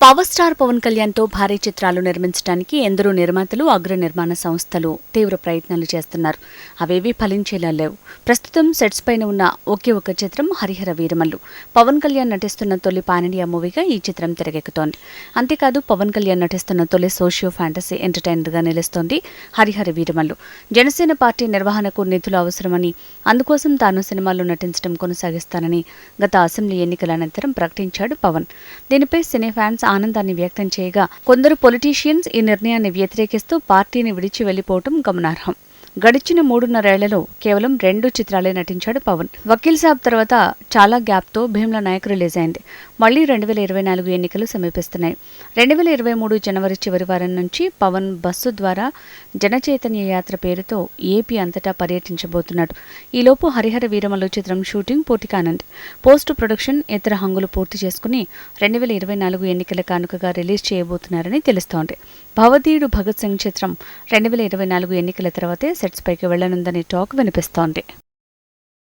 Power star Pawan కళ్యాణ్తో భారీ చిత్రాలు నిర్మించడానికి ఎందరో నిర్మాతలు అగ్ర నిర్మాణ సంస్థలు తీవ్ర ప్రయత్నాలు చేస్తున్నారు. అవేవీ ఫలించేలా లేవు. ప్రస్తుతం సెట్స్ పైన ఉన్న ఒకే ఒక చిత్రం హరిహర వీరమల్లు. పవన్ కళ్యాణ్ నటిస్తున్న తొలి పాన్ మూవీగా ఈ చిత్రం తెరకెక్కుతోంది. అంతేకాదు పవన్ కళ్యాణ్ నటిస్తున్న తొలి సోషియో ఫ్యాంటసీ ఎంటర్టైనర్గా నిలుస్తోంది హరిహర వీరమల్లు. జనసేన పార్టీ నిర్వహణకు నిధులు అవసరమని అందుకోసం తాను సినిమాల్లో నటించడం కొనసాగిస్తానని గత అసెంబ్లీ ఎన్నికల అనంతరం ప్రకటించాడు పవన్. దీనిపై సినీ ఫ్యాన్స్ ఆనందాన్ని వ్యక్తం చేయగా కొందరు పొలిటీషియన్స్ ఈ నిర్ణయాన్ని వ్యతిరేకిస్తూ పార్టీని విడిచి వెళ్ళిపోవటం గమనార్హం. గడిచిన మూడున్నరేళ్ళలో కేవలం రెండు చిత్రాలే నటించాడు పవన్. వకీల్ సాబ్ తర్వాత చాలా గ్యాప్తో భీమ్ల నాయక్ రిలీజ్ అయింది. మళ్ళీ రెండు వేల ఇరవై నాలుగు ఎన్నికలు సమీపిస్తున్నాయి. రెండు వేల ఇరవై మూడు జనవరి చివరి వారం నుంచి పవన్ బస్సు ద్వారా జనచైతన్య యాత్ర పేరుతో ఏపీ అంతటా పర్యటించబోతున్నాడు. ఈలోపు హరిహర వీరమల్లు చిత్రం షూటింగ్ పూర్తి కానుంది. పోస్ట్ ప్రొడక్షన్ ఇతర హంగులు పూర్తి చేసుకుని రెండు వేల ఇరవై నాలుగు ఎన్నికల కానుకగా రిలీజ్ చేయబోతున్నారని తెలుస్తోంది. భవధీయుడు భగత్ సింగ్ చిత్రం రెండు వేల ఇరవై నాలుగు ఎన్నికల తర్వాతే సెట్స్ పైకి వెళ్ళనుందని టాక్ వినిపిస్తోంది.